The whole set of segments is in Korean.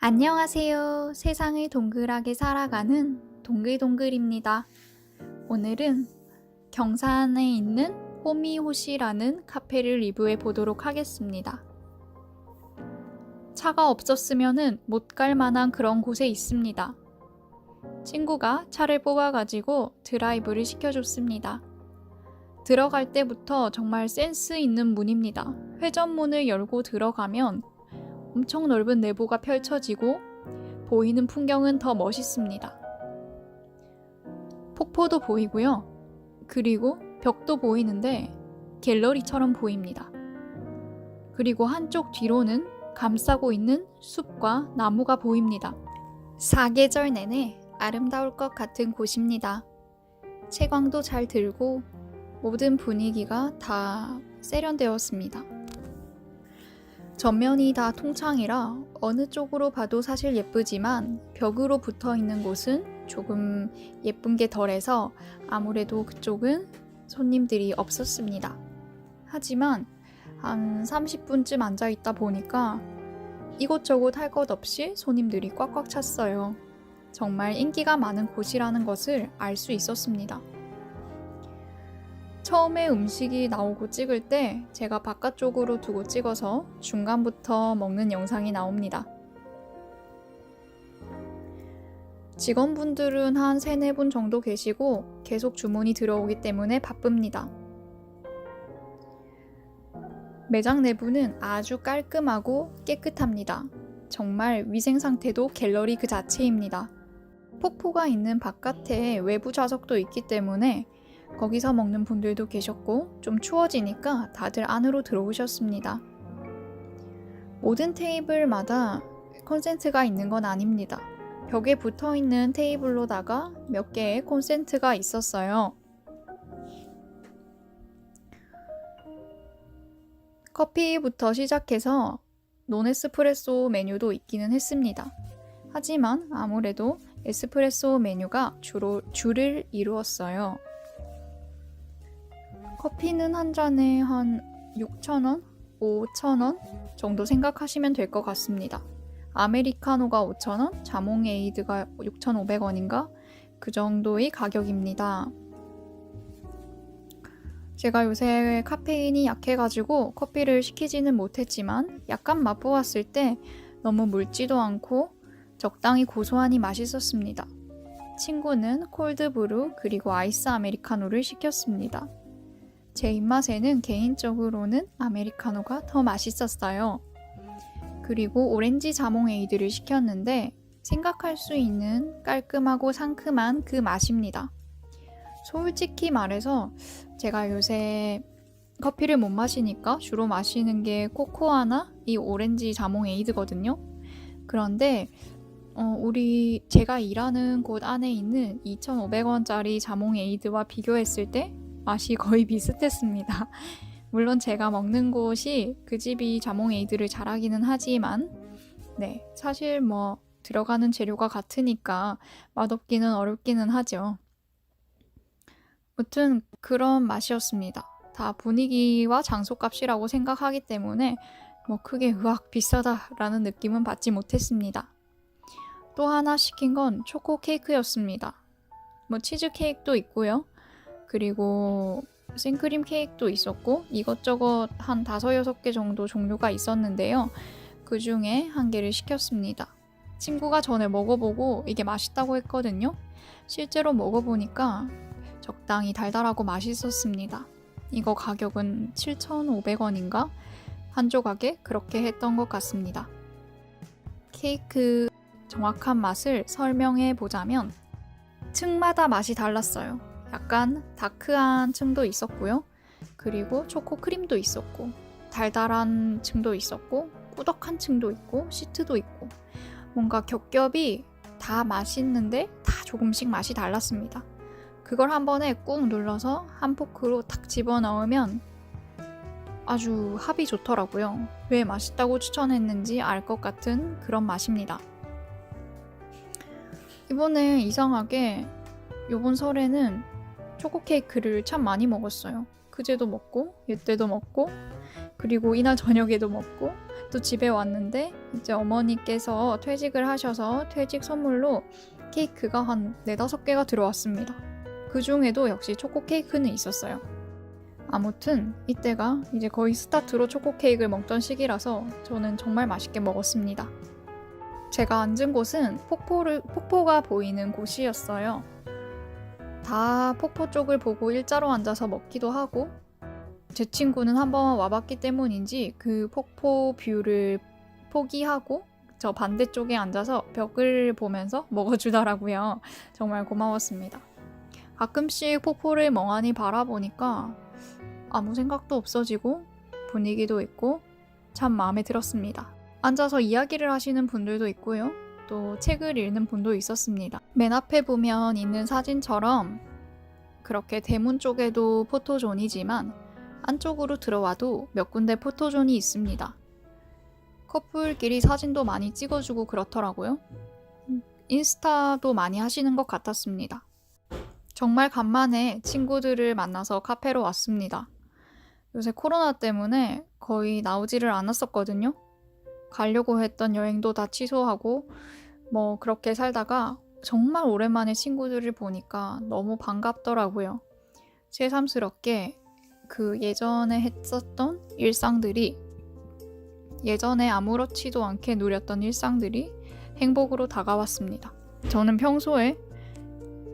안녕하세요. 세상을 동글하게 살아가는 동글동글입니다. 오늘은 경산에 있는 호미호시라는 카페를 리뷰해 보도록 하겠습니다. 차가 없었으면 못갈 만한 그런 곳에 있습니다. 친구가 차를 뽑아가지고 드라이브를 시켜줬습니다. 들어갈 때부터 정말 센스 있는 문입니다. 회전문을 열고 들어가면 엄청 넓은 내부가 펼쳐지고 보이는 풍경은 더 멋있습니다. 폭포도 보이고요. 그리고 벽도 보이는데 갤러리처럼 보입니다. 그리고 한쪽 뒤로는 감싸고 있는 숲과 나무가 보입니다. 사계절 내내 아름다울 것 같은 곳입니다. 채광도 잘 들고 모든 분위기가 다 세련되었습니다. 전면이 다 통창이라 어느 쪽으로 봐도 사실 예쁘지만 벽으로 붙어 있는 곳은 조금 예쁜 게 덜해서 아무래도 그쪽은 손님들이 없었습니다. 하지만 한 30분쯤 앉아 있다 보니까 이곳저곳 할 것 없이 손님들이 꽉꽉 찼어요. 정말 인기가 많은 곳이라는 것을 알 수 있었습니다. 처음에 음식이 나오고 찍을 때 제가 바깥쪽으로 두고 찍어서 중간부터 먹는 영상이 나옵니다. 직원분들은 한 3, 4분 정도 계시고 계속 주문이 들어오기 때문에 바쁩니다. 매장 내부는 아주 깔끔하고 깨끗합니다. 정말 위생 상태도 갤러리 그 자체입니다. 폭포가 있는 바깥에 외부 좌석도 있기 때문에 거기서 먹는 분들도 계셨고 좀 추워지니까 다들 안으로 들어오셨습니다. 모든 테이블마다 콘센트가 있는 건 아닙니다. 벽에 붙어 있는 테이블로다가 몇 개의 콘센트가 있었어요. 커피부터 시작해서 논에스프레소 메뉴도 있기는 했습니다. 하지만 아무래도 에스프레소 메뉴가 주로 줄을 이루었어요. 커피는 한 잔에 한 6,000원, 5,000원 정도 생각하시면 될 것 같습니다. 아메리카노가 5,000원, 자몽 에이드가 6,500원인가? 그 정도의 가격입니다. 제가 요새 카페인이 약해가지고 커피를 시키지는 못했지만 약간 맛보았을 때 너무 묽지도 않고 적당히 고소하니 맛있었습니다. 친구는 콜드브루 그리고 아이스 아메리카노를 시켰습니다. 제 입맛에는 개인적으로는 아메리카노가 더 맛있었어요. 그리고 오렌지 자몽 에이드를 시켰는데 생각할 수 있는 깔끔하고 상큼한 그 맛입니다. 솔직히 말해서 제가 요새 커피를 못 마시니까 주로 마시는 게 코코아나 이 오렌지 자몽 에이드거든요. 그런데 어, 우리 제가 일하는 곳 안에 있는 2,500원짜리 자몽 에이드와 비교했을 때 맛이 거의 비슷했습니다. 물론 제가 먹는 곳이 그 집이 자몽 에이드를 잘하기는 하지만 네 사실 뭐 들어가는 재료가 같으니까 맛없기는 어렵기는 하죠. 무튼 그런 맛이었습니다. 다 분위기와 장소값이라고 생각하기 때문에 뭐 크게 으악 비싸다라는 느낌은 받지 못했습니다. 또 하나 시킨 건 초코 케이크였습니다. 뭐 치즈 케이크도 있고요. 그리고 생크림 케이크도 있었고 이것저것 한 다섯 여섯 개 정도 종류가 있었는데요. 그 중에 한 개를 시켰습니다. 친구가 전에 먹어보고 이게 맛있다고 했거든요. 실제로 먹어보니까 적당히 달달하고 맛있었습니다. 이거 가격은 7,500원인가? 한 조각에 그렇게 했던 것 같습니다. 케이크 정확한 맛을 설명해 보자면 층마다 맛이 달랐어요. 약간 다크한 층도 있었고요. 그리고 초코 크림도 있었고, 달달한 층도 있었고, 꾸덕한 층도 있고, 시트도 있고, 뭔가 겹겹이 다 맛있는데 다 조금씩 맛이 달랐습니다. 그걸 한 번에 꾹 눌러서 한 포크로 탁 집어 넣으면 아주 합이 좋더라고요. 왜 맛있다고 추천했는지 알 것 같은 그런 맛입니다. 이번에 이상하게 요번 설에는 초코 케이크를 참 많이 먹었어요. 그제도 먹고, 이때도 먹고, 그리고 이날 저녁에도 먹고, 또 집에 왔는데 이제 어머니께서 퇴직을 하셔서 퇴직 선물로 케이크가 한 네다섯 개가 들어왔습니다. 그 중에도 역시 초코 케이크는 있었어요. 아무튼 이때가 이제 거의 스타트로 초코 케이크를 먹던 시기라서 저는 정말 맛있게 먹었습니다. 제가 앉은 곳은 폭포를, 폭포가 보이는 곳이었어요. 다 폭포 쪽을 보고 일자로 앉아서 먹기도 하고 제 친구는 한번 와봤기 때문인지 그 폭포 뷰를 포기하고 저 반대쪽에 앉아서 벽을 보면서 먹어주더라고요. 정말 고마웠습니다. 가끔씩 폭포를 멍하니 바라보니까 아무 생각도 없어지고 분위기도 있고 참 마음에 들었습니다. 앉아서 이야기를 하시는 분들도 있고요. 또 책을 읽는 분도 있었습니다. 맨 앞에 보면 있는 사진처럼 그렇게 대문 쪽에도 포토존이지만 안쪽으로 들어와도 몇 군데 포토존이 있습니다. 커플끼리 사진도 많이 찍어주고 그렇더라고요. 인스타도 많이 하시는 것 같았습니다. 정말 간만에 친구들을 만나서 카페로 왔습니다. 요새 코로나 때문에 거의 나오지를 않았었거든요. 가려고 했던 여행도 다 취소하고 뭐 그렇게 살다가 정말 오랜만에 친구들을 보니까 너무 반갑더라고요. 새삼스럽게 그 예전에 했었던 일상들이 예전에 아무렇지도 않게 누렸던 일상들이 행복으로 다가왔습니다. 저는 평소에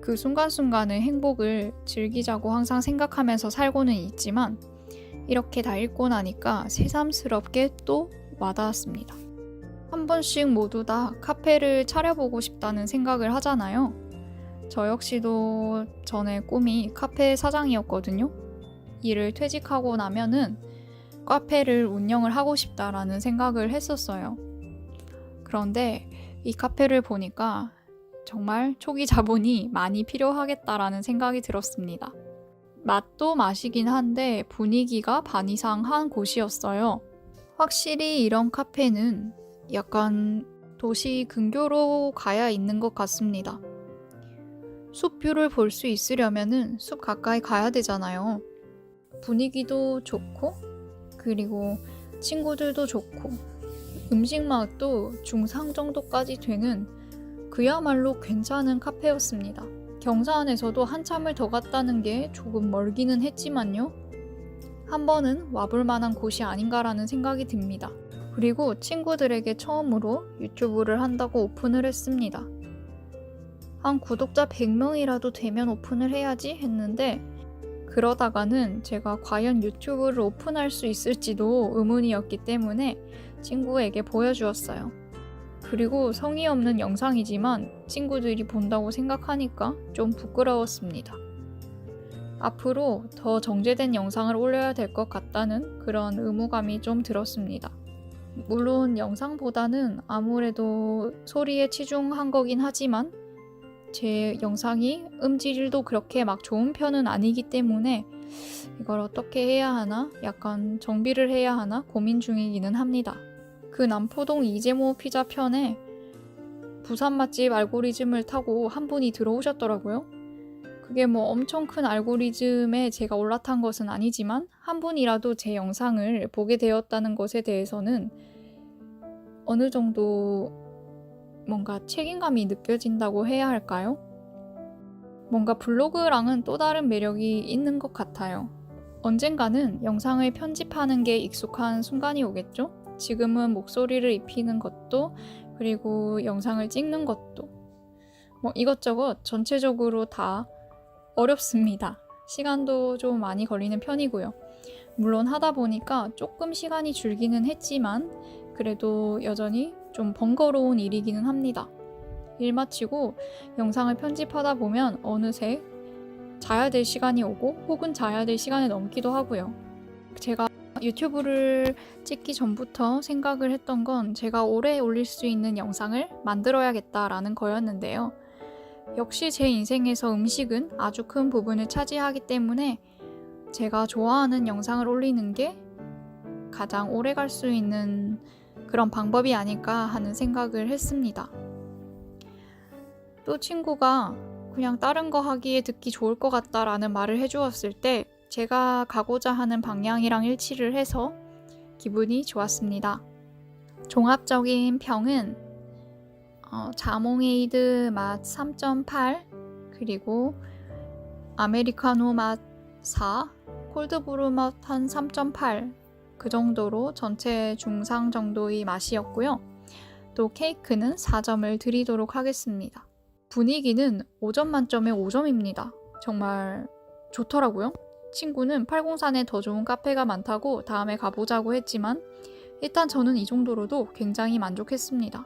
그 순간순간의 행복을 즐기자고 항상 생각하면서 살고는 있지만 이렇게 다 읽고 나니까 새삼스럽게 또 와닿았습니다. 한 번씩 모두 다 카페를 차려보고 싶다는 생각을 하잖아요. 저 역시도 전에 꿈이 카페 사장이었거든요. 일을 퇴직하고 나면은 카페를 운영을 하고 싶다라는 생각을 했었어요. 그런데 이 카페를 보니까 정말 초기 자본이 많이 필요하겠다라는 생각이 들었습니다. 맛도 맛이긴 한데 분위기가 반 이상 한 곳이었어요. 확실히 이런 카페는 약간 도시 근교로 가야 있는 것 같습니다. 숲뷰를 볼 수 있으려면은 숲 가까이 가야 되잖아요. 분위기도 좋고, 그리고 친구들도 좋고, 음식 맛도 중상 정도까지 되는 그야말로 괜찮은 카페였습니다. 경사안에서도 한참을 더 갔다는 게 조금 멀기는 했지만요. 한 번은 와볼 만한 곳이 아닌가라는 생각이 듭니다. 그리고 친구들에게 처음으로 유튜브를 한다고 오픈을 했습니다. 한 구독자 100명이라도 되면 오픈을 해야지 했는데 그러다가는 제가 과연 유튜브를 오픈할 수 있을지도 의문이었기 때문에 친구에게 보여주었어요. 그리고 성의 없는 영상이지만 친구들이 본다고 생각하니까 좀 부끄러웠습니다. 앞으로 더 정제된 영상을 올려야 될 것 같다는 그런 의무감이 좀 들었습니다. 물론 영상보다는 아무래도 소리에 치중한 거긴 하지만 제 영상이 음질도 그렇게 막 좋은 편은 아니기 때문에 이걸 어떻게 해야 하나 약간 정비를 해야 하나 고민 중이기는 합니다. 그 남포동 이재모 피자 편에 부산 맛집 알고리즘을 타고 한 분이 들어오셨더라고요. 그게 뭐 엄청 큰 알고리즘에 제가 올라탄 것은 아니지만 한 분이라도 제 영상을 보게 되었다는 것에 대해서는 어느 정도 뭔가 책임감이 느껴진다고 해야 할까요? 뭔가 블로그랑은 또 다른 매력이 있는 것 같아요. 언젠가는 영상을 편집하는 게 익숙한 순간이 오겠죠? 지금은 목소리를 입히는 것도 그리고 영상을 찍는 것도 뭐 이것저것 전체적으로 다 어렵습니다. 시간도 좀 많이 걸리는 편이고요. 물론 하다 보니까 조금 시간이 줄기는 했지만 그래도 여전히 좀 번거로운 일이기는 합니다. 일 마치고 영상을 편집하다 보면 어느새 자야 될 시간이 오고 혹은 자야 될 시간이 넘기도 하고요. 제가 유튜브를 찍기 전부터 생각을 했던 건 제가 오래 올릴 수 있는 영상을 만들어야겠다라는 거였는데요. 역시 제 인생에서 음식은 아주 큰 부분을 차지하기 때문에 제가 좋아하는 영상을 올리는 게 가장 오래 갈 수 있는 그런 방법이 아닐까 하는 생각을 했습니다. 또 친구가 그냥 다른 거 하기에 듣기 좋을 것 같다라는 말을 해주었을 때 제가 가고자 하는 방향이랑 일치를 해서 기분이 좋았습니다. 종합적인 평은 어, 자몽에이드 맛 3.8 그리고 아메리카노 맛 4, 콜드브루 맛 한 3.8 그 정도로 전체 중상 정도의 맛이었고요. 또 케이크는 4점을 드리도록 하겠습니다. 분위기는 5점 만점에 5점입니다. 정말 좋더라고요. 친구는 팔공산에 더 좋은 카페가 많다고 다음에 가보자고 했지만 일단 저는 이 정도로도 굉장히 만족했습니다.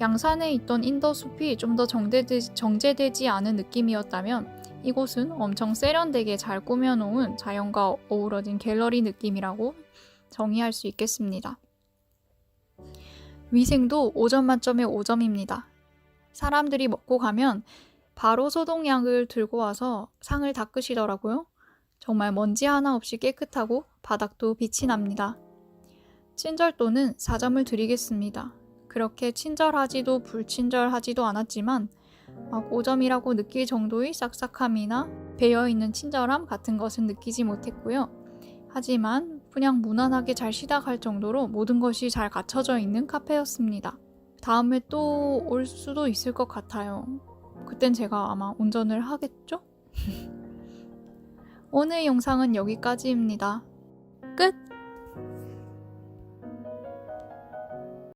양산에 있던 인더숲이 좀 더 정제되지 않은 느낌이었다면 이곳은 엄청 세련되게 잘 꾸며놓은 자연과 어우러진 갤러리 느낌이라고 정의할 수 있겠습니다. 위생도 5점 만점에 5점입니다. 사람들이 먹고 가면 바로 소독약을 들고 와서 상을 닦으시더라고요. 정말 먼지 하나 없이 깨끗하고 바닥도 빛이 납니다. 친절도는 4점을 드리겠습니다. 그렇게 친절하지도 불친절하지도 않았지만 막 5점이라고 느낄 정도의 싹싹함이나 배어있는 친절함 같은 것은 느끼지 못했고요. 하지만 그냥 무난하게 잘 쉬다 갈 정도로 모든 것이 잘 갖춰져 있는 카페였습니다. 다음에 또 올 수도 있을 것 같아요. 그땐 제가 아마 운전을 하겠죠? 오늘 영상은 여기까지입니다.